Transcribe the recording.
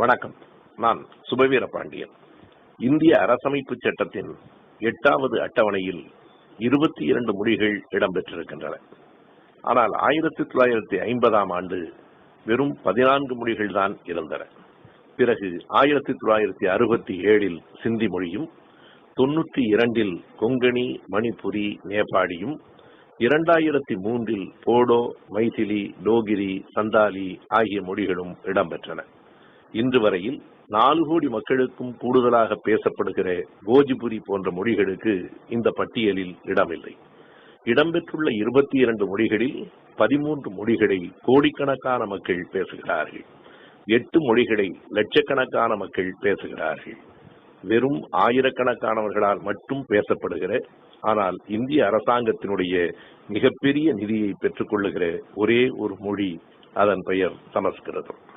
வணக்கம். நான் சுபவீர பாண்டியன். இந்திய அரசமைப்பு சட்டத்தின் எட்டாவது அட்டவணையில் இருபத்தி இரண்டு மொழிகள் இடம்பெற்றிருக்கின்றன. ஆனால் ஆயிரத்தி தொள்ளாயிரத்தி ஐம்பதாம் ஆண்டு வெறும் பதினான்கு மொழிகள் தான் இருந்தன. பிறகு ஆயிரத்தி தொள்ளாயிரத்தி அறுபத்தி ஏழில் சிந்தி மொழியும் தொன்னூற்றி இரண்டில் கொங்கணி மணிப்புரி நேபாளியும் இரண்டாயிரத்தி மூன்றில் போடோ மைதிலி டோகிரி சந்தாலி ஆகிய மொழிகளும் இடம்பெற்றன. இன்று வரையில் நாலு கோடி மக்களுக்கும் கூடுதலாக பேசப்படுகிற கோஜிபுரி போன்ற மொழிகளுக்கு இந்த பட்டியலில் இடமில்லை. இடம்பெற்றுள்ள இருபத்தி இரண்டு மொழிகளில் பதிமூன்று மொழிகளை கோடிக்கணக்கான மக்கள் பேசுகிறார்கள். எட்டு மொழிகளை லட்சக்கணக்கான மக்கள் பேசுகிறார்கள். வெறும் ஆயிரக்கணக்கானவர்களால் மட்டும் பேசப்படுகிற ஆனால் இந்திய அரசாங்கத்தினுடைய மிகப்பெரிய நிதியை பெற்றுக் கொள்ளுகிற ஒரே ஒரு மொழி அதன் பெயர் சமஸ்கிருதம்.